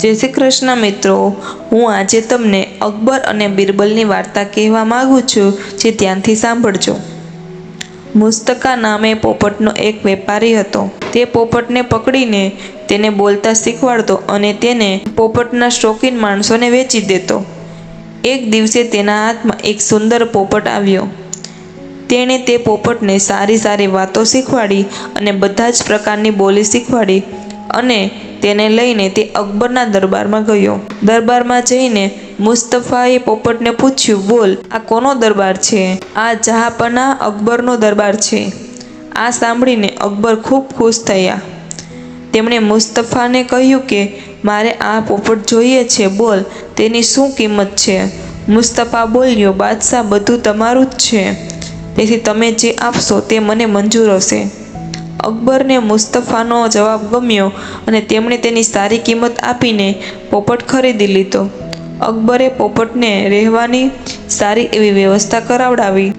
જય શ્રી કૃષ્ણ મિત્રો. હું આજે તમને અકબર અને બિરબલની વાર્તા કહેવા માગું છું, જે ધ્યાનથી સાંભળજો. મુસ્તકા નામે પોપટનો એક વેપારી હતો. તે પોપટને પકડીને તેને બોલતા શીખવાડતો અને તેને પોપટના શોખીન માણસોને વેચી દેતો. એક દિવસે તેના હાથમાં એક સુંદર પોપટ આવ્યો. તેણે તે પોપટને સારી સારી વાતો શીખવાડી અને બધા જ પ્રકારની બોલી શીખવાડી અને તેને લઈને તે અકબરના દરબારમાં ગયો. દરબારમાં જઈને મુસ્તફાએ પોપટને પૂછ્યું, બોલ, આ કોનો દરબાર છે? આ જહાપના અકબરનો દરબાર છે. આ સાંભળીને અકબર ખૂબ ખુશ થયા. તેમણે મુસ્તફાને કહ્યું કે, મારે આ પોપટ જોઈએ છે, બોલ, તેની શું કિંમત છે? મુસ્તફા બોલ્યો, બાદશાહ, બધું તમારું જ છે. તેથી તમે જે આપશો તે મને મંજૂર હશે. અકબરને મુસ્તફાનો જવાબ ગમ્યો અને તેમણે તેની સારી કિંમત આપીને પોપટ ખરીદી લીધો. અકબરે પોપટને રહેવાની સારી એવી વ્યવસ્થા કરાવડાવી.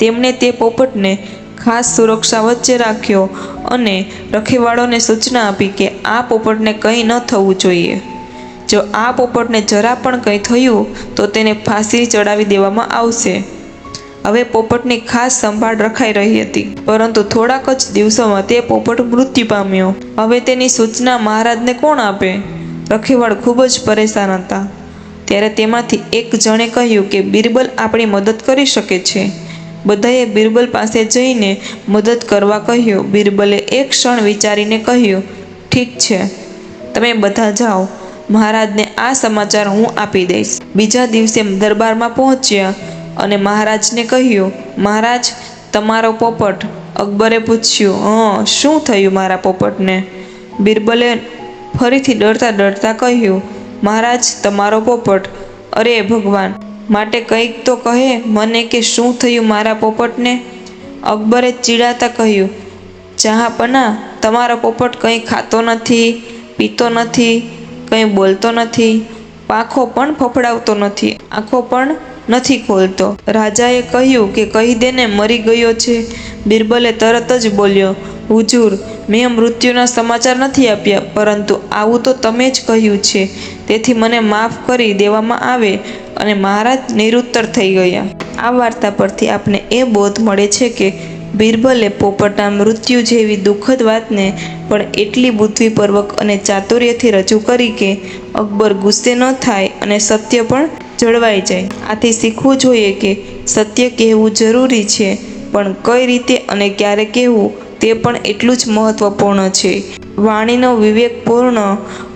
તેમણે તે પોપટને ખાસ સુરક્ષા વચ્ચે રાખ્યો અને રખીવાળોને સૂચના આપી કે આ પોપટને કંઈ ન થવું જોઈએ. જો આ પોપટને જરા પણ કંઈ થયું તો તેને ફાંસી ચડાવી દેવામાં આવશે. હવે પોપટની ખાસ સંભાળ રખાઈ રહી હતી. પરંતુ થોડાક જ દિવસોમાં તે પોપટ મૃત્યુ પામ્યો. હવે તેની સૂચના મહારાજને કોણ આપે? રખેવાળ ખૂબ જ પરેશાન હતા. ત્યારે તેમાંથી એક જણે કહ્યું કે બિરબલ આપણી મદદ કરી શકે છે. બધાએ બિરબલ પાસે જઈને મદદ કરવા કહ્યું. બિરબલે એક ક્ષણ વિચારીને કહ્યું, ઠીક છે. તમે બધા જાઓ. મહારાજને આ સમાચાર હું આપી દઈશ. બીજા દિવસે દરબારમાં પહોંચ્યા. અને મહારાજને કહ્યું, મહારાજ, તમારો પોપટ. અકબરે પૂછ્યું, હં, શું થયું મારા પોપટને? બિરબલે ફરીથી ડરતા ડરતા કહ્યું, મહારાજ, તમારો પોપટ. અરે ભગવાન, માટે કંઈક તો કહે મને કે શું થયું મારા પોપટને? અકબરે ચીડાતા કહ્યું, જહાંપના, તમારો પોપટ કંઈ ખાતો નથી, પીતો નથી, કંઈ બોલતો નથી, પાંખો પણ ફફડાવતો નથી, આંખો પણ નથી ખોલતો. રાજાએ કહ્યું કે કહી દેને મરી ગયો છે. બિરબલે તરત જ બોલ્યો, હુજુર, મેં મૃત્યુના સમાચાર નથી આપ્યા, પરંતુ આવું તો તમે જ કહ્યું છે. તેથી મને માફ કરી દેવામાં આવે અને મહારાજ નિરુત્તર થઈ ગયા. આ વાર્તા પરથી આપને એ બોધ મળે છે કે બિરબલે પોપટના મૃત્યુ જેવી દુઃખદ વાતને પણ એટલી બુદ્ધિપૂર્વક અને ચાતુર્યથી રજૂ કરી કે અકબર ગુસ્સે ન થાય અને સત્ય પણ જળવાઈ જાય. આથી શીખવું જોઈએ કે સત્ય કહેવું જરૂરી છે, પણ કઈ રીતે અને ક્યારે કહેવું તે પણ એટલું જ મહત્વપૂર્ણ છે. વાણીનો વિવેકપૂર્ણ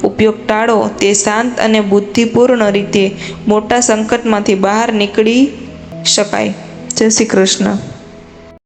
ઉપયોગ ટાળો તે શાંત અને બુદ્ધિપૂર્ણ રીતે મોટા સંકટમાંથી બહાર નીકળી શકાય. જય શ્રી કૃષ્ણ.